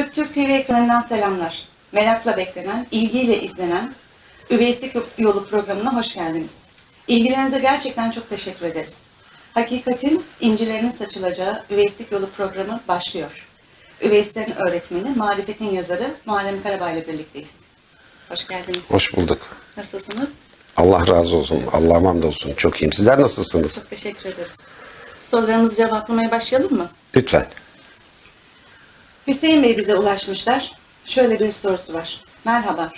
Kulüp Türk TV ekranından selamlar. Merakla beklenen, ilgiyle izlenen Üveyislik Yolu programına hoş geldiniz. İlgilerinize gerçekten çok teşekkür ederiz. Hakikatin incilerinin saçılacağı Üveyislik Yolu programı başlıyor. Üveyislerin öğretmeni, Marifet'in yazarı Muharrem Karabağ ile birlikteyiz. Hoş geldiniz. Hoş bulduk. Nasılsınız? Allah razı olsun. Allah'a hamdolsun. Çok iyiyim. Sizler nasılsınız? Çok teşekkür ederiz. Sorularımızı cevaplamaya başlayalım mı? Lütfen. Hüseyin Bey bize ulaşmışlar. Şöyle bir sorusu var. Merhaba.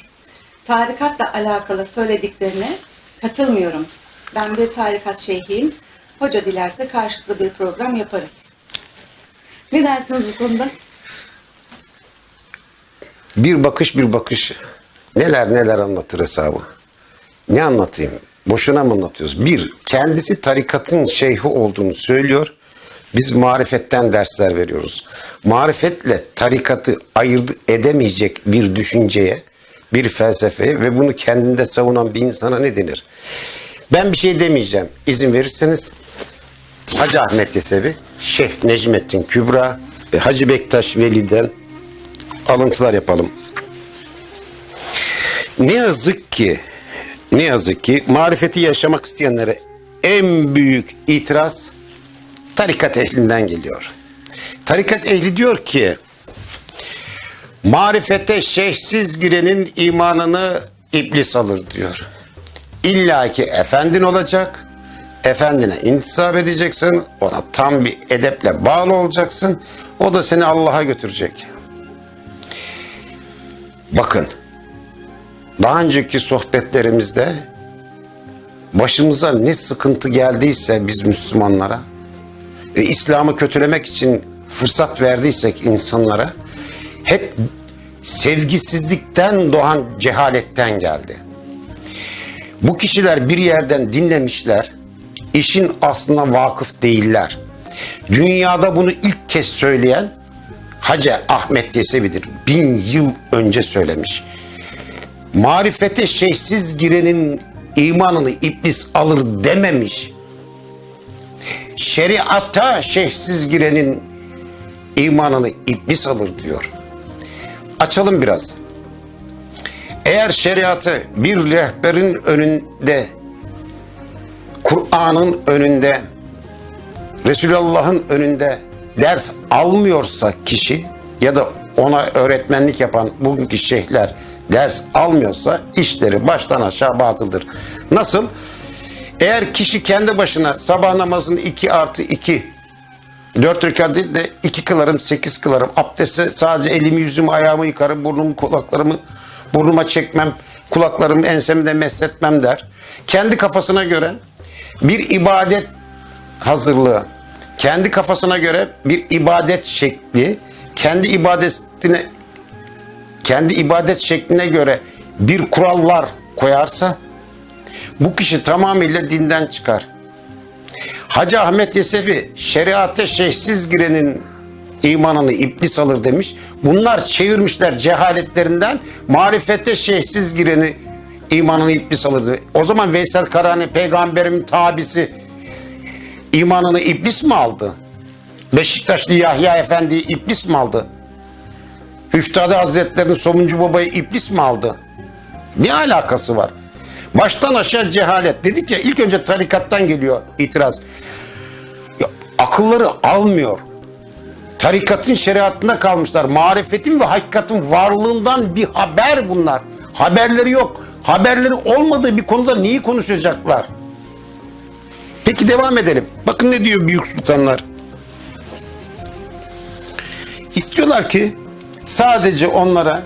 Tarikatla alakalı söylediklerine katılmıyorum. Ben bir tarikat şeyhiyim. Hoca dilerse karşılıklı bir program yaparız. Ne dersiniz bu konuda? Bir bakış bir bakış. Neler neler anlatır hesabı. Ne anlatayım? Boşuna mı anlatıyoruz? Bir, kendisi tarikatın şeyhi olduğunu söylüyor. Biz marifetten dersler veriyoruz. Marifetle tarikatı ayırt edemeyecek bir düşünceye, bir felsefeye ve bunu kendinde savunan bir insana ne denir? Ben bir şey demeyeceğim. İzin verirseniz Hacı Ahmet Yesevi, Şeyh Necmettin Kübra, Hacı Bektaş Veli'den alıntılar yapalım. Ne yazık ki, ne yazık ki marifeti yaşamak isteyenlere en büyük itiraz tarikat ehlinden geliyor. Tarikat ehli diyor ki, marifete şeyhsiz girenin imanını iblis alır diyor. İlla ki efendin olacak, efendine intisap edeceksin, ona tam bir edeple bağlı olacaksın, o da seni Allah'a götürecek. Bakın, daha önceki sohbetlerimizde başımıza ne sıkıntı geldiyse biz Müslümanlara, e, İslam'ı kötülemek için fırsat verdiysek insanlara, hep sevgisizlikten doğan cehaletten geldi. Bu kişiler bir yerden dinlemişler, işin aslına vakıf değiller. Dünyada bunu ilk kez söyleyen Hacı Ahmet Yesevi'dir. Bin yıl önce söylemiş. Marifete şeysiz girenin imanını iblis alır dememiş. Şeriata şeyhsiz girenin imanını iblis alır diyor. Açalım biraz. Eğer şeriatı bir rehberin önünde, Kur'an'ın önünde, Resulullah'ın önünde ders almıyorsa kişi ya da ona öğretmenlik yapan bugünkü şeyhler ders almıyorsa işleri baştan aşağı batıldır. Nasıl? Eğer kişi kendi başına sabah namazını 2 artı 2 Dört rekat değil de iki kılarım, sekiz kılarım. Abdestte sadece elimi, yüzümü, ayağımı yıkarım, burnumu, kulaklarımı burnuma çekmem, kulaklarımı, ensemi de mesletmem der. Kendi kafasına göre bir ibadet hazırlığı, kendi kafasına göre bir ibadet şekli, kendi ibadetine kendi ibadet şekline göre bir kurallar koyarsa bu kişi tamamıyla dinden çıkar. Hacı Ahmet Yesefi şeriate şeyhsiz girenin imanını iblis alır demiş. Bunlar çevirmişler cehaletlerinden marifete şeyhsiz gireni imanını iblis alırdı. O zaman Veysel Karani peygamberimin tabisi imanını iblis mi aldı? Beşiktaşlı Yahya Efendi iblis mi aldı? Üftade Hazretleri'nin somuncu babayı iblis mi aldı? Ne alakası var? Baştan aşağı cehalet. Dedik ya ilk önce tarikattan geliyor itiraz. Ya, akılları almıyor. Tarikatın şeriatında kalmışlar. Marifetin ve hakikatin varlığından bir haber bunlar. Haberleri yok. Haberleri olmadığı bir konuda neyi konuşacaklar? Peki devam edelim. Bakın ne diyor büyük sultanlar. İstiyorlar ki sadece onlara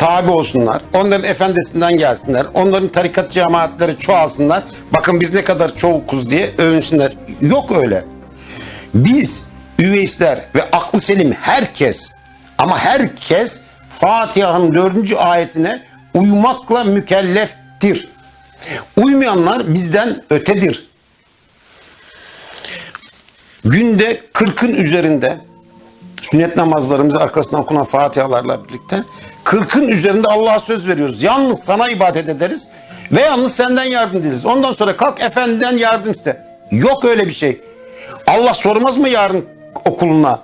tabi olsunlar. Onların efendisinden gelsinler. Onların tarikat cemaatleri çoğalsınlar. Bakın biz ne kadar çoğukuz diye övünsünler. Yok öyle. Biz üveysler ve aklı selim herkes ama herkes Fatiha'nın dördüncü ayetine uymakla mükelleftir. Uymayanlar bizden ötedir. Günde kırkın üzerinde sünnet namazlarımızı arkasından okunan fatihalarla birlikte 40'ın üzerinde Allah'a söz veriyoruz. Yalnız sana ibadet ederiz ve yalnız senden yardım dileriz. Ondan sonra kalk efendiden yardım iste. Yok öyle bir şey. Allah sormaz mı yarın okuluna?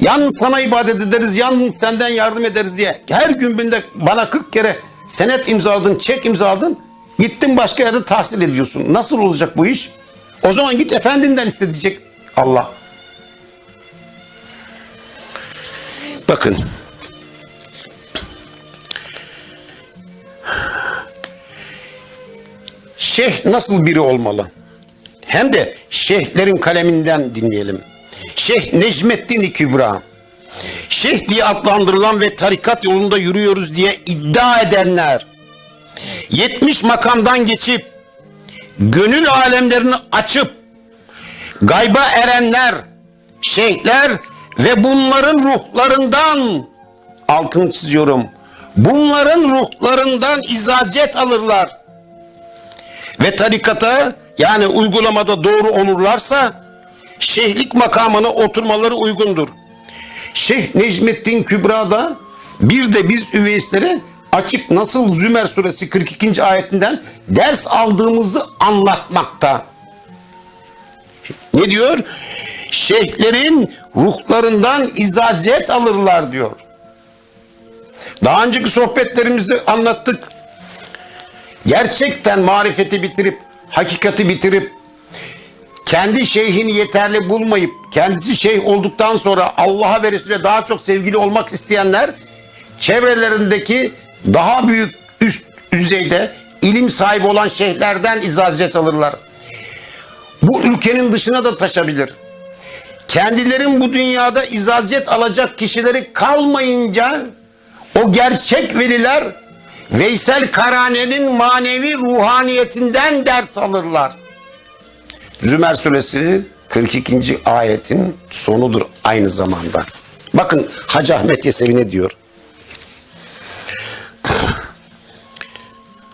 Yalnız sana ibadet ederiz, yalnız senden yardım ederiz diye. Her gün binde bana 40 kere senet imzaladın, çek imzaladın. Gittin başka yerde tahsil ediyorsun. Nasıl olacak bu iş? O zaman git efendinden isteyecek Allah. Bakın. Şeyh nasıl biri olmalı? Hem de şeyhlerin kaleminden dinleyelim. Şeyh Necmettin Kübra. Şeyh diye adlandırılan ve tarikat yolunda yürüyoruz diye iddia edenler, 70 makamdan geçip, gönül alemlerini açıp, gayba erenler, şeyhler ve bunların ruhlarından, altını çiziyorum, bunların ruhlarından izacet alırlar ve tarikata yani uygulamada doğru olurlarsa şeyhlik makamına oturmaları uygundur. Şeyh Necmettin Kübra'da bir de biz üveyslere açıp nasıl Zümer suresi 42. ayetinden ders aldığımızı anlatmakta. Ne diyor? Şeyhlerin ruhlarından izacet alırlar diyor. Daha önceki sohbetlerimizde anlattık gerçekten marifeti bitirip, hakikati bitirip, kendi şeyhini yeterli bulmayıp, kendisi şeyh olduktan sonra Allah'a ve Resulüne daha çok sevgili olmak isteyenler, çevrelerindeki daha büyük üst düzeyde ilim sahibi olan şeyhlerden izazet alırlar. Bu ülkenin dışına da taşabilir. Kendilerin bu dünyada izazet alacak kişileri kalmayınca o gerçek veliler Veysel Karane'nin manevi ruhaniyetinden ders alırlar. Zümer suresi 42. ayetin sonudur aynı zamanda. Bakın Hacı Ahmet Yesevi ne diyor?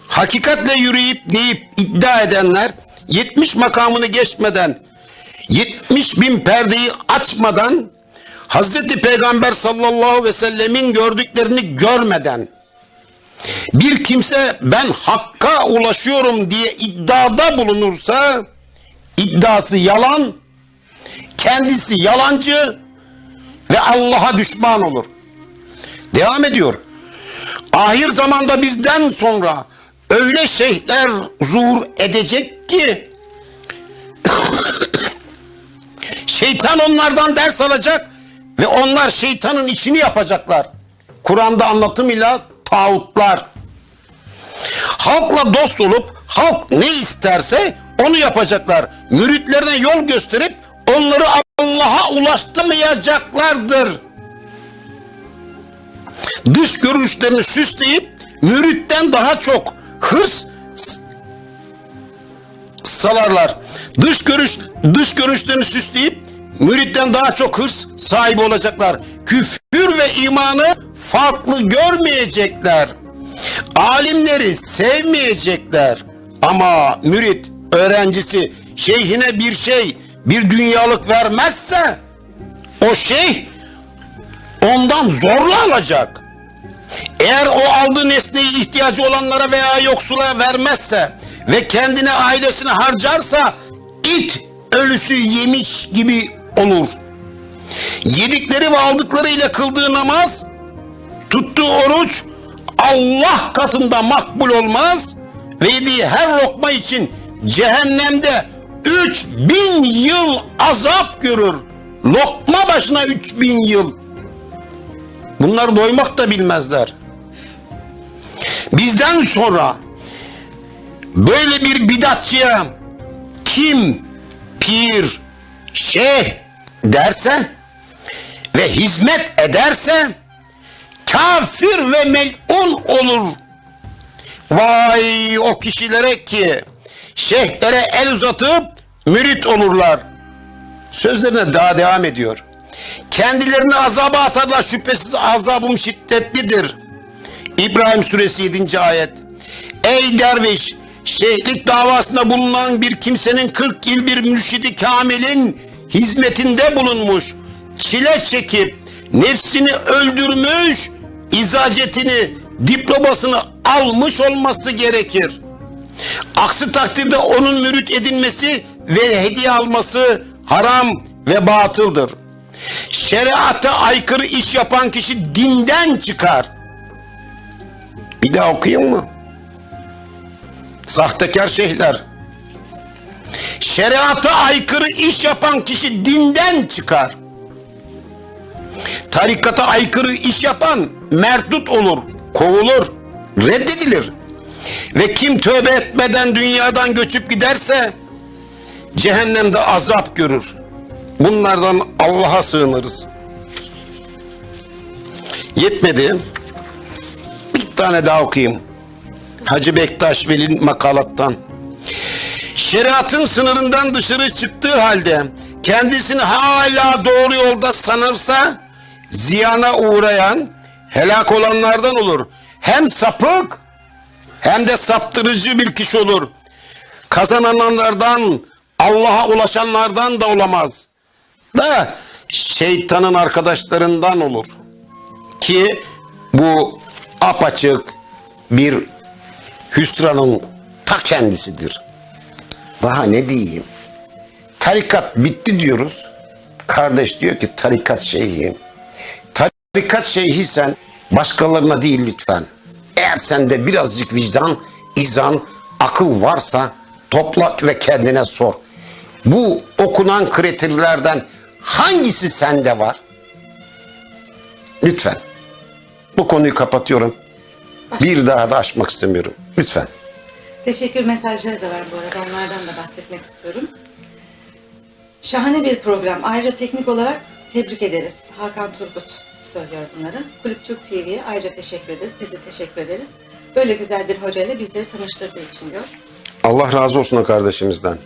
Hakikatle yürüyüp deyip iddia edenler 70 makamını geçmeden 70 bin perdeyi açmadan Hazreti Peygamber sallallahu aleyhi ve sellemin gördüklerini görmeden bir kimse ben hakka ulaşıyorum diye iddiada bulunursa iddiası yalan, kendisi yalancı ve Allah'a düşman olur. Devam ediyor. Ahir zamanda bizden sonra öyle şeyhler zuhur edecek ki şeytan onlardan ders alacak ve onlar şeytanın içini yapacaklar. Kur'an'da anlatımıyla tağutlar. Halkla dost olup halk ne isterse onu yapacaklar. Müritlerine yol gösterip onları Allah'a ulaştırmayacaklardır. Dış görünüşlerini süsleyip müritten daha çok hırs salarlar. Dış görüş dış görünüşlerini süsleyip müritten daha çok hırs sahibi olacaklar. Küfür ve imanı farklı görmeyecekler. Alimleri sevmeyecekler. Ama mürit öğrencisi şeyhine bir şey, bir dünyalık vermezse o şeyh ondan zorla alacak. Eğer o aldığı nesneyi ihtiyacı olanlara veya yoksula vermezse ve kendine ailesine harcarsa it ölüsü yemiş gibi olur. Yedikleri ve aldıkları ile kıldığı namaz, tuttuğu oruç Allah katında makbul olmaz ve yediği her lokma için cehennemde 3000 yıl azap görür. Lokma başına 3000 yıl. Bunlar doymak da bilmezler. Bizden sonra böyle bir bidatçıya kim pir, şeyh derse ve hizmet ederse kafir ve melun olur. Vay o kişilere ki şeyhlere el uzatıp mürit olurlar. Sözlerine daha devam ediyor. Kendilerini azaba atarlar şüphesiz azabım şiddetlidir. İbrahim suresi 7. ayet. Ey derviş şeyhlik davasında bulunan bir kimsenin 40 yıl bir mürşidi kamilin hizmetinde bulunmuş. Çile çekip nefsini öldürmüş, izacetini, diplomasını almış olması gerekir. Aksi takdirde onun mürit edilmesi ve hediye alması haram ve batıldır. Şeriata aykırı iş yapan kişi dinden çıkar. Bir daha okuyayım mı? Sahtekar şeyhler. Şeriata aykırı iş yapan kişi dinden çıkar. Tarikata aykırı iş yapan merdut olur, kovulur, reddedilir. Ve kim tövbe etmeden dünyadan göçüp giderse cehennemde azap görür. Bunlardan Allah'a sığınırız. Yetmedi. Bir tane daha okuyayım. Hacı Bektaş Veli'nin makalattan. Şeriatın sınırından dışarı çıktığı halde kendisini hala doğru yolda sanırsa ziyana uğrayan helak olanlardan olur. Hem sapık hem de saptırıcı bir kişi olur. Kazananlardan Allah'a ulaşanlardan da olamaz. Da şeytanın arkadaşlarından olur. Ki bu apaçık bir hüsranın ta kendisidir. Daha ne diyeyim? Tarikat bitti diyoruz. Kardeş diyor ki tarikat şeyhiyim. Tarikat şeyhiysen başkalarına değil lütfen. Eğer sende birazcık vicdan, izan, akıl varsa topla ve kendine sor. Bu okunan kriterlerden hangisi sende var? Lütfen. Bu konuyu kapatıyorum. Bir daha da açmak istemiyorum. Lütfen. Teşekkür mesajları da var bu arada. Onlardan da bahsetmek istiyorum. Şahane bir program. Ayrıca teknik olarak tebrik ederiz. Hakan Turgut söylüyor bunları. Kulüp Türk TV'ye ayrıca teşekkür ederiz. Biz de teşekkür ederiz. Böyle güzel bir hocayla bizleri tanıştırdığı için diyor. Allah razı olsun kardeşimizden.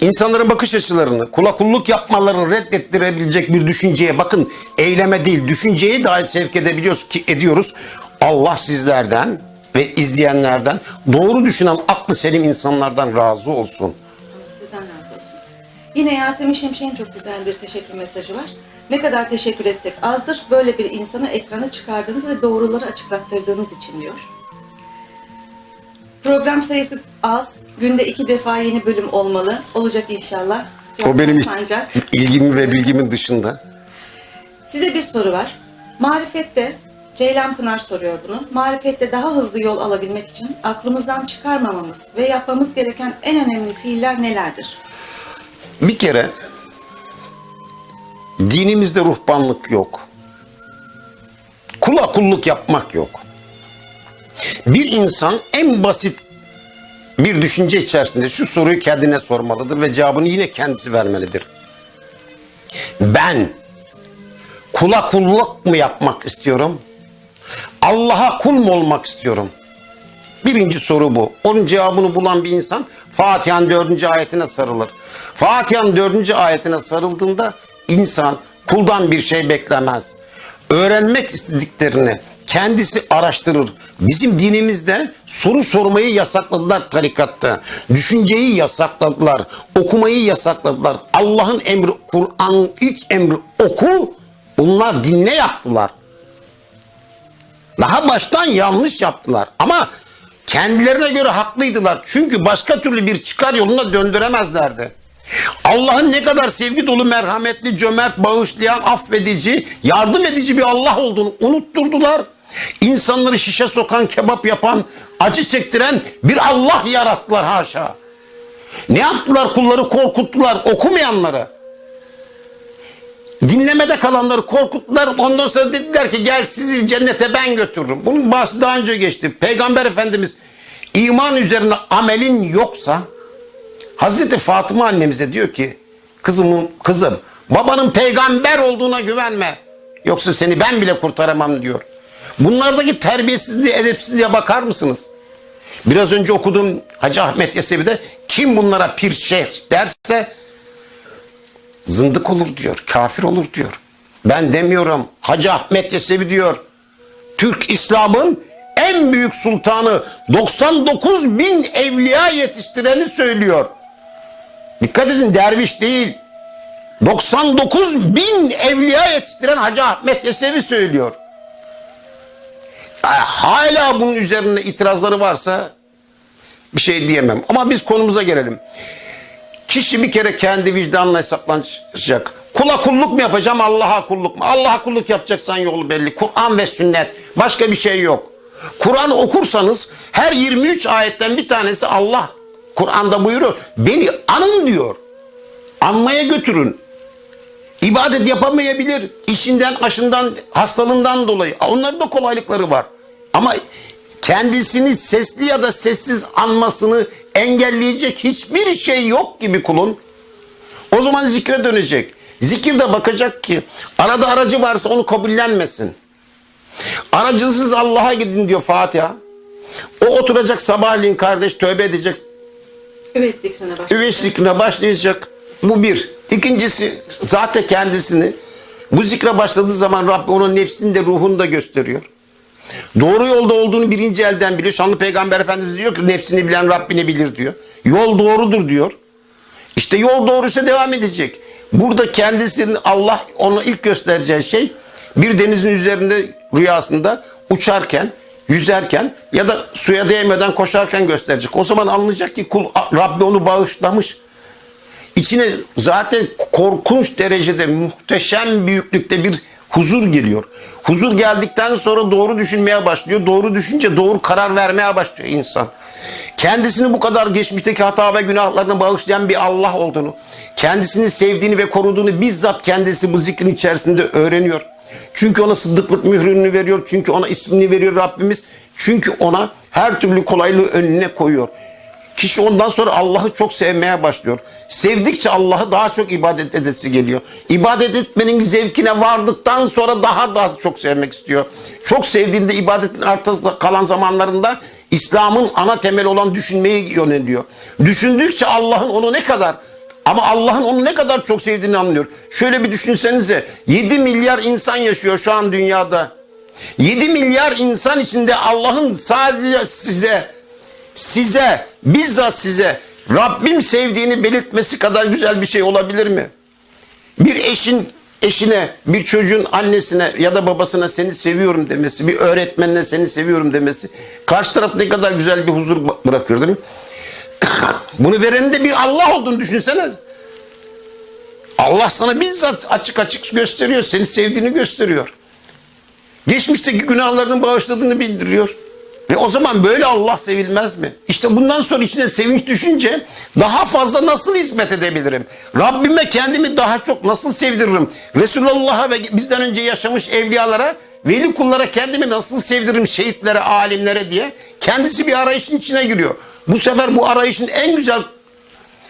İnsanların bakış açılarını, kula kulluk yapmalarını reddettirebilecek bir düşünceye bakın eyleme değil düşünceye dahi sevk edebiliyoruz ki ediyoruz. Allah sizlerden ve izleyenlerden doğru düşünen aklı selim insanlardan razı olsun. Sizden razı olsun. Yine Yasemin Şimşek'in çok güzel bir teşekkür mesajı var. Ne kadar teşekkür etsek azdır. Böyle bir insanı ekrana çıkardığınız ve doğruları açıklattırdığınız için diyor. Program sayısı az. Günde iki defa yeni bölüm olmalı. Olacak inşallah. O benim Ancak ilgimi ve bilgimin dışında. size bir soru var. Marifette, Ceylan Pınar soruyor bunu. Marifette daha hızlı yol alabilmek için aklımızdan çıkarmamamız ve yapmamız gereken en önemli fiiller nelerdir? Bir kere dinimizde ruhbanlık yok. Kula kulluk yapmak yok. Bir insan en basit bir düşünce içerisinde şu soruyu kendine sormalıdır ve cevabını yine kendisi vermelidir. Ben kula kulluk mu yapmak istiyorum? Allah'a kul mu olmak istiyorum? Birinci soru bu. Onun cevabını bulan bir insan Fatiha'nın dördüncü ayetine sarılır. Fatiha'nın dördüncü ayetine sarıldığında insan kuldan bir şey beklemez. Öğrenmek istediklerini kendisi araştırır. Bizim dinimizde soru sormayı yasakladılar tarikatta. Düşünceyi yasakladılar. Okumayı yasakladılar. Allah'ın emri, Kur'an'ın ilk emri oku. Bunlar dinle yaptılar. Daha baştan yanlış yaptılar. Ama kendilerine göre haklıydılar. Çünkü başka türlü bir çıkar yoluna döndüremezlerdi. Allah'ın ne kadar sevgi dolu, merhametli, cömert, bağışlayan, affedici, yardım edici bir Allah olduğunu unutturdular. İnsanları şişe sokan, kebap yapan, acı çektiren bir Allah yarattılar haşa. Ne yaptılar? Kulları korkuttular, okumayanları. Dinlemede kalanları korkuttular. Ondan sonra dediler ki gel sizi cennete ben götürürüm. Bunun bahsi daha önce geçti. Peygamber Efendimiz iman üzerine amelin yoksa Hazreti Fatıma annemize diyor ki kızımın kızım babanın peygamber olduğuna güvenme. Yoksa seni ben bile kurtaramam diyor. Bunlardaki terbiyesizliğe, edepsizliğe bakar mısınız? Biraz önce okuduğum Hacı Ahmet Yesevi'de kim bunlara pir şeyh derse zındık olur diyor, kafir olur diyor. Ben demiyorum. Hacı Ahmet Yesevi diyor. Türk İslam'ın en büyük sultanı 99 bin evliya yetiştireni söylüyor. Dikkat edin derviş değil. 99 bin evliya yetiştiren Hacı Ahmet Yesevi söylüyor. Hala bunun üzerine itirazları varsa bir şey diyemem. Ama biz konumuza gelelim. Kişi bir kere kendi vicdanla hesaplanacak. Kula kulluk mu yapacağım Allah'a kulluk mu? Allah'a kulluk yapacaksan yolu belli. Kur'an ve sünnet. Başka bir şey yok. Kur'an okursanız her 23 ayetten bir tanesi Allah Kur'an'da buyuruyor. Beni anın diyor. Anmaya götürün. İbadet yapamayabilir. İşinden, aşından, hastalığından dolayı. Onların da kolaylıkları var. Ama kendisini sesli ya da sessiz anmasını engelleyecek hiçbir şey yok gibi kulun. O zaman zikre dönecek. Zikirde bakacak ki arada aracı varsa onu kabullenmesin. Aracısız Allah'a gidin diyor Fatiha. O oturacak sabahleyin kardeş tövbe edecek. Üveys zikrine başlayalım. Üvey zikrine başlayacak. Bu bir. İkincisi zaten kendisini bu zikre başladığı zaman Rabbim onun nefsini de ruhunu da gösteriyor. Doğru yolda olduğunu birinci elden biliyor. Şanlı Peygamber Efendimiz diyor ki nefsini bilen Rabbini bilir diyor. Yol doğrudur diyor. İşte yol doğruysa devam edecek. Burada kendisinin Allah ona ilk göstereceği şey bir denizin üzerinde rüyasında uçarken, yüzerken ya da suya değmeden koşarken gösterecek. O zaman anlayacak ki kul Rabbi onu bağışlamış. İçine zaten korkunç derecede muhteşem büyüklükte bir huzur geliyor. Huzur geldikten sonra doğru düşünmeye başlıyor. Doğru düşünce doğru karar vermeye başlıyor insan. Kendisini bu kadar geçmişteki hata ve günahlarını bağışlayan bir Allah olduğunu, kendisini sevdiğini ve koruduğunu bizzat kendisi bu zikrin içerisinde öğreniyor. Çünkü ona sıddıklık mührünü veriyor. Çünkü ona ismini veriyor Rabbimiz. Çünkü ona her türlü kolaylığı önüne koyuyor. Kişi ondan sonra Allah'ı çok sevmeye başlıyor. Sevdikçe Allah'ı daha çok ibadet edesi geliyor. İbadet etmenin zevkine vardıktan sonra daha daha çok sevmek istiyor. Çok sevdiğinde ibadetin arta kalan zamanlarında İslam'ın ana temeli olan düşünmeyi yöneliyor. Düşündükçe Allah'ın onu ne kadar ama Allah'ın onu ne kadar çok sevdiğini anlıyor. Şöyle bir düşünsenize 7 milyar insan yaşıyor şu an dünyada. 7 milyar insan içinde Allah'ın sadece size size bizzat size Rabbim sevdiğini belirtmesi kadar güzel bir şey olabilir mi? Bir eşin eşine, bir çocuğun annesine ya da babasına seni seviyorum demesi, bir öğretmenine seni seviyorum demesi karşı taraf ne kadar güzel bir huzur bırakıyor değil mi? Bunu verenin de bir Allah olduğunu düşünsene. Allah sana bizzat açık açık gösteriyor. Seni sevdiğini gösteriyor. Geçmişteki günahlarını bağışladığını bildiriyor. Ve o zaman böyle Allah sevilmez mi? İşte bundan sonra içine sevinç düşünce daha fazla nasıl hizmet edebilirim? Rabbime kendimi daha çok nasıl sevdiririm? Resulullah'a ve bizden önce yaşamış evliyalara, veli kullara kendimi nasıl sevdiririm? Şehitlere, alimlere diye. Kendisi bir arayışın içine giriyor. Bu sefer bu arayışın en güzel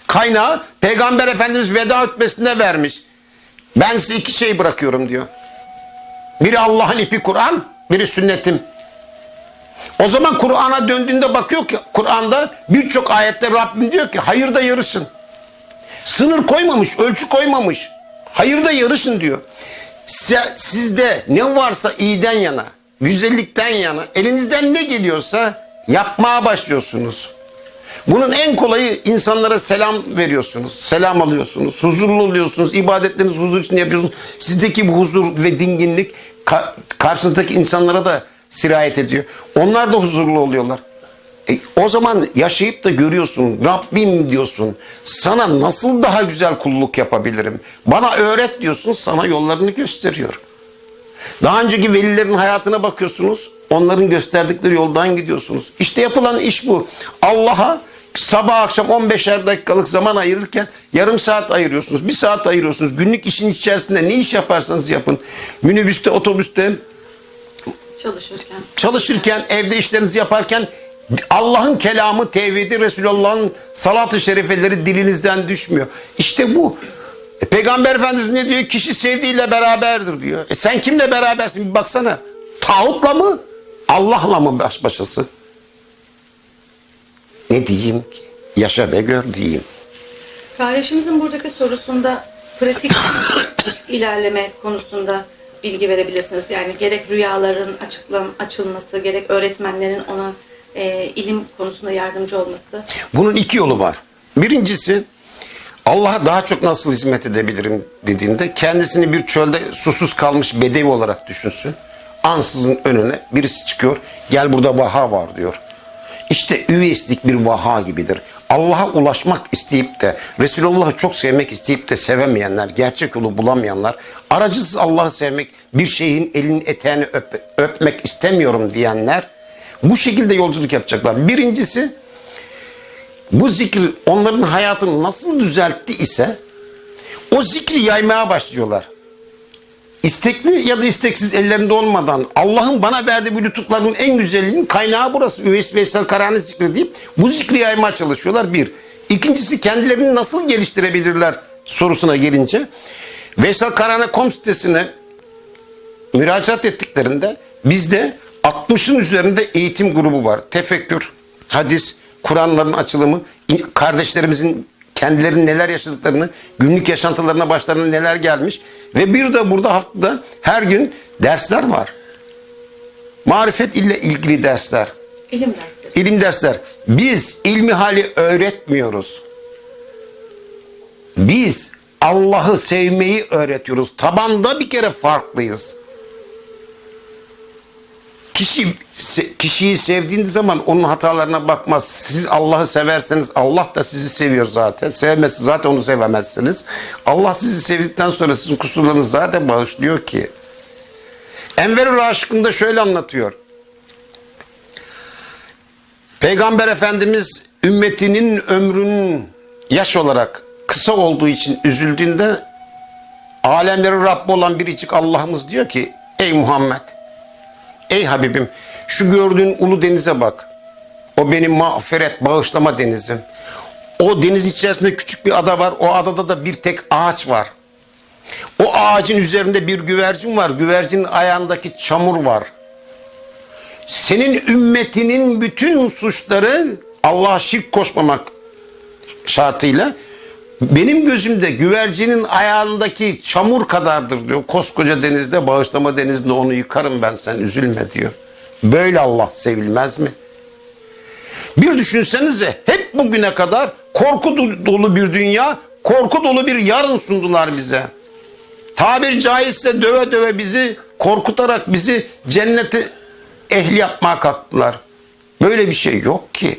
kaynağı Peygamber Efendimiz veda hutbesinde vermiş. Ben size iki şey bırakıyorum diyor. Biri Allah'ın ipi Kur'an, biri sünnetim. O zaman Kur'an'a döndüğünde bakıyor ki Kur'an'da birçok ayette Rabbim diyor ki hayırda yarışın. Sınır koymamış, ölçü koymamış. Hayırda yarışın diyor. Sizde ne varsa iyiden yana, güzellikten yana, elinizden ne geliyorsa yapmaya başlıyorsunuz. Bunun en kolayı insanlara selam veriyorsunuz. Selam alıyorsunuz. Huzurlu oluyorsunuz. ibadetlerinizi huzur içinde yapıyorsunuz. Sizdeki bu huzur ve dinginlik ka- karşınızdaki insanlara da sirayet ediyor. Onlar da huzurlu oluyorlar. E, o zaman yaşayıp da görüyorsun. Rabbim diyorsun. Sana nasıl daha güzel kulluk yapabilirim? Bana öğret diyorsun. Sana yollarını gösteriyor. Daha önceki velilerin hayatına bakıyorsunuz. Onların gösterdikleri yoldan gidiyorsunuz. İşte yapılan iş bu. Allah'a sabah akşam 15'er dakikalık zaman ayırırken yarım saat ayırıyorsunuz. Bir saat ayırıyorsunuz. Günlük işin içerisinde ne iş yaparsanız yapın. Minibüste, otobüste, Çalışırken. çalışırken, evde işlerinizi yaparken Allah'ın kelamı, tevhidi, Resulullah'ın salat-ı şerifeleri dilinizden düşmüyor. İşte bu. E, Peygamber Efendimiz ne diyor? Kişi sevdiğiyle beraberdir diyor. E sen kimle berabersin? Bir baksana. Tağutla mı? Allah'la mı baş başası? Ne diyeyim ki? Yaşa ve gör diyeyim. Kardeşimizin buradaki sorusunda pratik ilerleme konusunda bilgi verebilirsiniz. Yani gerek rüyaların açıklam açılması, gerek öğretmenlerin ona e, ilim konusunda yardımcı olması. Bunun iki yolu var. Birincisi Allah'a daha çok nasıl hizmet edebilirim dediğinde kendisini bir çölde susuz kalmış bedevi olarak düşünsün. Ansızın önüne birisi çıkıyor. Gel burada vaha var diyor. İşte üveyslik bir vaha gibidir. Allah'a ulaşmak isteyip de Resulullah'ı çok sevmek isteyip de sevemeyenler, gerçek yolu bulamayanlar, aracısız Allah'ı sevmek, bir şeyin elinin eteğini öp- öpmek istemiyorum diyenler bu şekilde yolculuk yapacaklar. Birincisi bu zikir onların hayatını nasıl düzeltti ise o zikri yaymaya başlıyorlar. İstekli ya da isteksiz ellerinde olmadan Allah'ın bana verdiği bu lütufların en güzelinin kaynağı burası. Üveys Veysel Karani zikri deyip bu zikri yaymaya çalışıyorlar bir. İkincisi kendilerini nasıl geliştirebilirler sorusuna gelince Veysel Karani.com sitesine müracaat ettiklerinde bizde 60'ın üzerinde eğitim grubu var. Tefekkür, hadis, Kur'anların açılımı, kardeşlerimizin kendilerinin neler yaşadıklarını, günlük yaşantılarına başlarına neler gelmiş ve bir de burada haftada her gün dersler var. Marifet ile ilgili dersler, İlim dersleri. ilim dersler. Biz ilmi hali öğretmiyoruz. Biz Allah'ı sevmeyi öğretiyoruz. Tabanda bir kere farklıyız. Kişi kişiyi sevdiğiniz zaman onun hatalarına bakmaz. Siz Allah'ı severseniz Allah da sizi seviyor zaten. Sevmezse zaten onu sevemezsiniz. Allah sizi sevdikten sonra sizin kusurlarınızı zaten bağışlıyor ki. Enverül Aşık'ında şöyle anlatıyor. Peygamber Efendimiz ümmetinin ömrünün yaş olarak kısa olduğu için üzüldüğünde alemlerin Rabbi olan biricik Allah'ımız diyor ki ey Muhammed ey Habibim şu gördüğün ulu denize bak. O benim mağfiret bağışlama denizim. O deniz içerisinde küçük bir ada var. O adada da bir tek ağaç var. O ağacın üzerinde bir güvercin var. Güvercinin ayağındaki çamur var. Senin ümmetinin bütün suçları Allah'a şirk koşmamak şartıyla benim gözümde güvercinin ayağındaki çamur kadardır diyor. Koskoca denizde bağışlama denizinde onu yıkarım ben sen üzülme diyor. Böyle Allah sevilmez mi? Bir düşünsenize hep bugüne kadar korku dolu bir dünya, korku dolu bir yarın sundular bize. Tabir caizse döve döve bizi korkutarak bizi cenneti ehli yapmaya kalktılar. Böyle bir şey yok ki.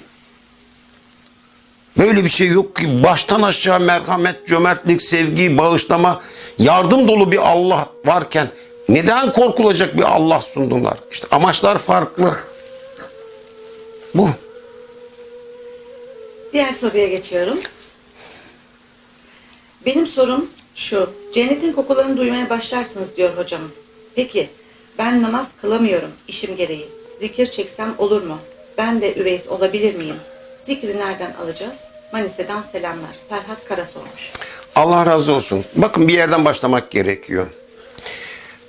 Böyle bir şey yok ki. Baştan aşağı merhamet, cömertlik, sevgi, bağışlama, yardım dolu bir Allah varken neden korkulacak bir Allah sundular? İşte amaçlar farklı. Bu. Diğer soruya geçiyorum. Benim sorum şu. Cennetin kokularını duymaya başlarsınız diyor hocam. Peki ben namaz kılamıyorum işim gereği. Zikir çeksem olur mu? Ben de üveys olabilir miyim? Zikri nereden alacağız? Manisa'dan selamlar. Serhat Kara sormuş. Allah razı olsun. Bakın bir yerden başlamak gerekiyor.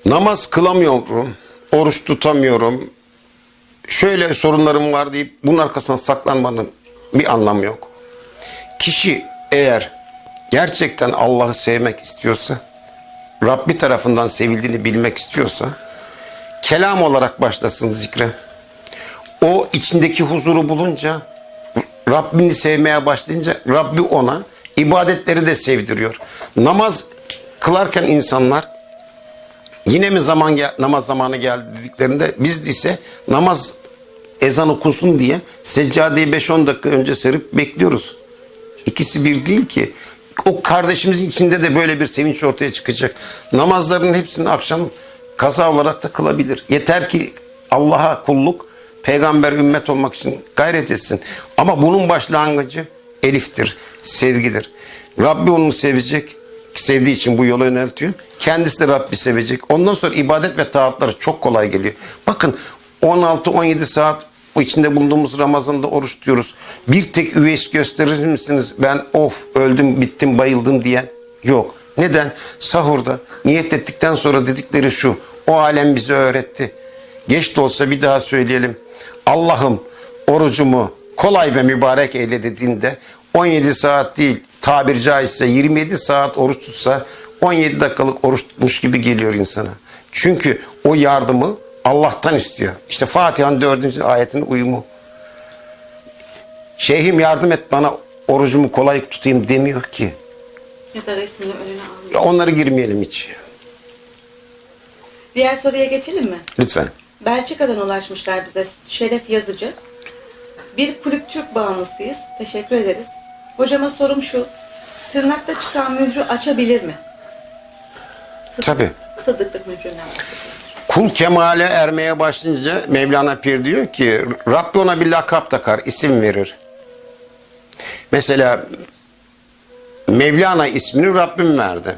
Namaz kılamıyorum, oruç tutamıyorum, şöyle sorunlarım var deyip bunun arkasına saklanmanın bir anlamı yok. Kişi eğer gerçekten Allah'ı sevmek istiyorsa, Rabbi tarafından sevildiğini bilmek istiyorsa, kelam olarak başlasın zikre. O içindeki huzuru bulunca, Rabbini sevmeye başlayınca Rabbi ona ibadetleri de sevdiriyor. Namaz kılarken insanlar yine mi zaman gel- namaz zamanı geldi dediklerinde biz ise namaz ezan okunsun diye seccadeyi 5-10 dakika önce serip bekliyoruz. İkisi bir değil ki. O kardeşimizin içinde de böyle bir sevinç ortaya çıkacak. Namazların hepsini akşam kaza olarak da kılabilir. Yeter ki Allah'a kulluk, peygamber ümmet olmak için gayret etsin. Ama bunun başlangıcı eliftir, sevgidir. Rabbi onu sevecek, sevdiği için bu yola yöneltiyor. Kendisi de Rabbi sevecek. Ondan sonra ibadet ve taatları çok kolay geliyor. Bakın 16-17 saat o içinde bulunduğumuz Ramazan'da oruç tutuyoruz. Bir tek üveys gösterir misiniz? Ben of öldüm, bittim, bayıldım diyen yok. Neden? Sahurda niyet ettikten sonra dedikleri şu. O alem bize öğretti. Geç de olsa bir daha söyleyelim. Allah'ım orucumu kolay ve mübarek eyle dediğinde 17 saat değil tabir caizse 27 saat oruç tutsa 17 dakikalık oruç tutmuş gibi geliyor insana. Çünkü o yardımı Allah'tan istiyor. İşte Fatiha'nın dördüncü ayetinin uyumu. Şeyhim yardım et bana orucumu kolay tutayım demiyor ki. Ya da resmini önüne al. Ya onlara girmeyelim hiç. Diğer soruya geçelim mi? Lütfen. Belçika'dan ulaşmışlar bize Şeref Yazıcı. Bir kulüp Türk bağımlısıyız. Teşekkür ederiz. Hocama sorum şu. Tırnakta çıkan mührü açabilir mi? Tabii. Sıddıklık mühründen bahsediyoruz. Kul kemale ermeye başlayınca Mevlana Pir diyor ki Rabbi ona bir lakap takar, isim verir. Mesela Mevlana ismini Rabbim verdi.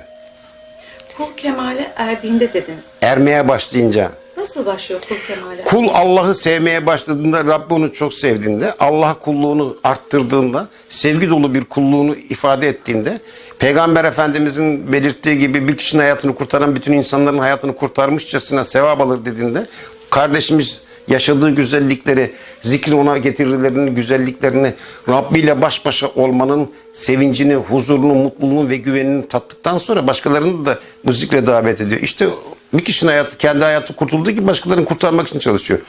Kul kemale erdiğinde dediniz. Ermeye başlayınca. Nasıl başlıyor kul kemale? Kul Allah'ı sevmeye başladığında, Rabbi onu çok sevdiğinde, Allah kulluğunu arttırdığında, sevgi dolu bir kulluğunu ifade ettiğinde, Peygamber Efendimizin belirttiği gibi bir kişinin hayatını kurtaran bütün insanların hayatını kurtarmışçasına sevap alır dediğinde, kardeşimiz yaşadığı güzellikleri, zikri ona getirilerini, güzelliklerini, Rabbi ile baş başa olmanın sevincini, huzurunu, mutluluğunu ve güvenini tattıktan sonra başkalarını da bu zikre davet ediyor. İşte bir kişinin hayatı, kendi hayatı kurtulduğu gibi başkalarını kurtarmak için çalışıyor.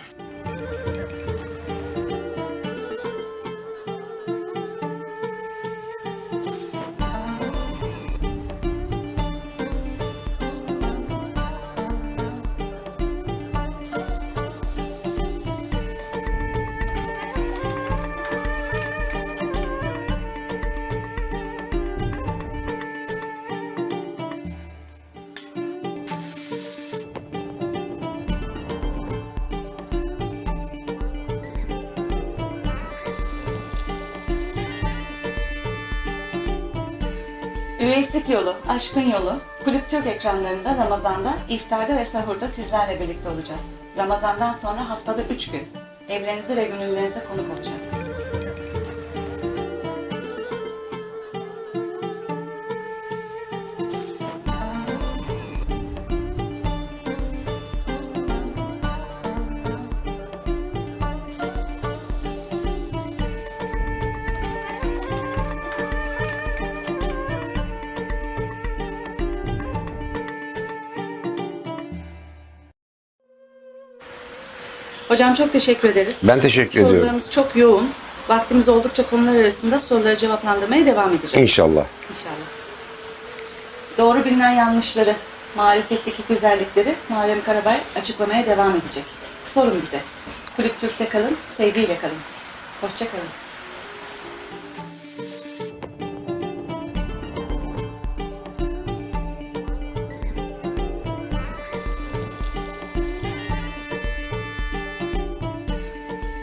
Üveyslik yolu, aşkın yolu, Kulüp Türk ekranlarında Ramazan'da, iftarda ve sahurda sizlerle birlikte olacağız. Ramazan'dan sonra haftada 3 gün. Evlerinize ve gönüllerinize konuk olacağız. Hocam çok teşekkür ederiz. Ben teşekkür ediyorum. Sorularımız çok yoğun. Vaktimiz oldukça konular arasında soruları cevaplandırmaya devam edeceğiz. İnşallah. İnşallah. Doğru bilinen yanlışları, marifetteki güzellikleri Muharrem Karabay açıklamaya devam edecek. Sorun bize. Kulüp Türk'te kalın, sevgiyle kalın. Hoşça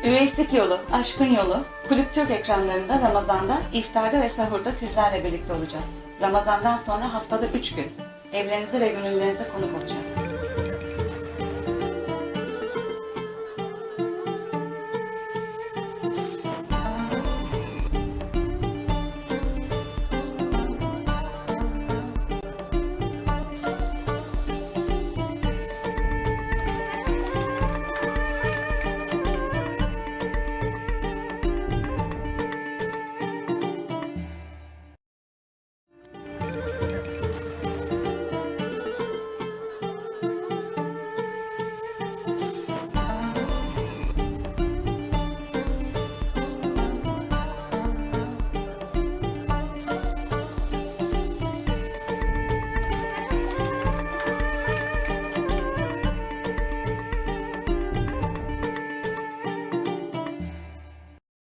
Üveyslik yolu, aşkın yolu, Kulüp Türk ekranlarında Ramazan'da, iftarda ve sahurda sizlerle birlikte olacağız. Ramazan'dan sonra haftada 3 gün. Evlerinize ve gönüllerinize konuk olacağız.